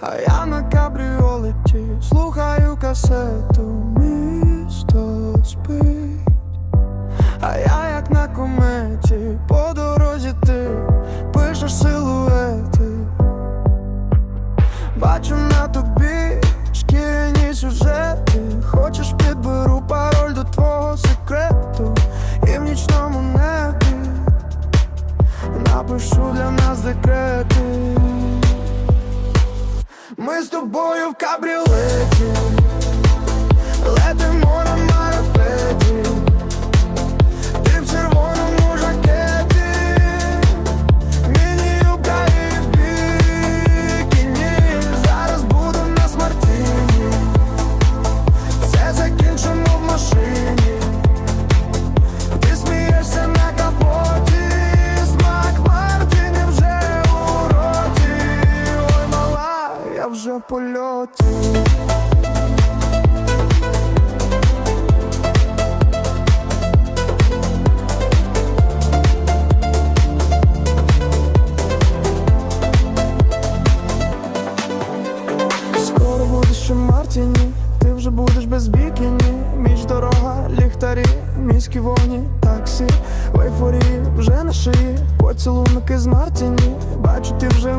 А я на кабріолеті слухаю касету, місто спить, а я як на кометі, по дорозі ти пишеш силуети, бачу на тобі шкіряні сюжети. Хочеш підберу пароль до твого секрету, і в нічному небі напишу для нас декрети. Ми з тобою в кабріолеті я вже в польоті Скоро буде ще Мартіні, ти вже будеш без бікіні. Між дорога, ліхтарі, міські вогні, таксі, в ейфорії, вже на шиї, поцілунки з Мартіні, бачу, ти вже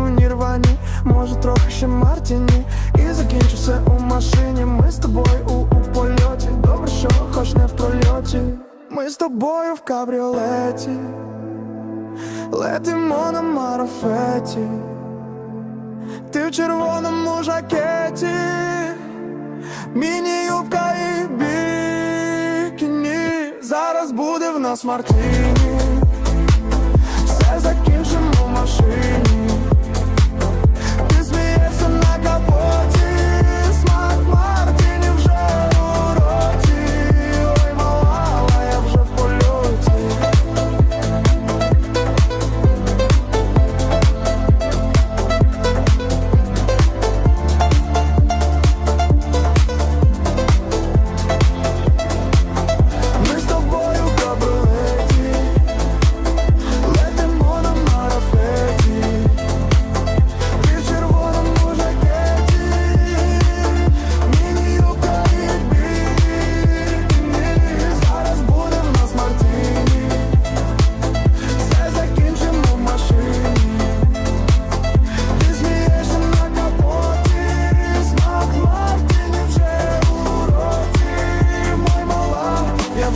може трохи ще Мартіні, і закінчу все у машині. Ми з тобою у, у польоті, добре, що хоч не в прольоті. Ми з тобою в кабріолеті, летимо на марафеті. Ти в червоному жакеті, міні-юбка і бікіні. Зараз буде в нас мартіні. Все закінчимо в машині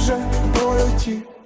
вже у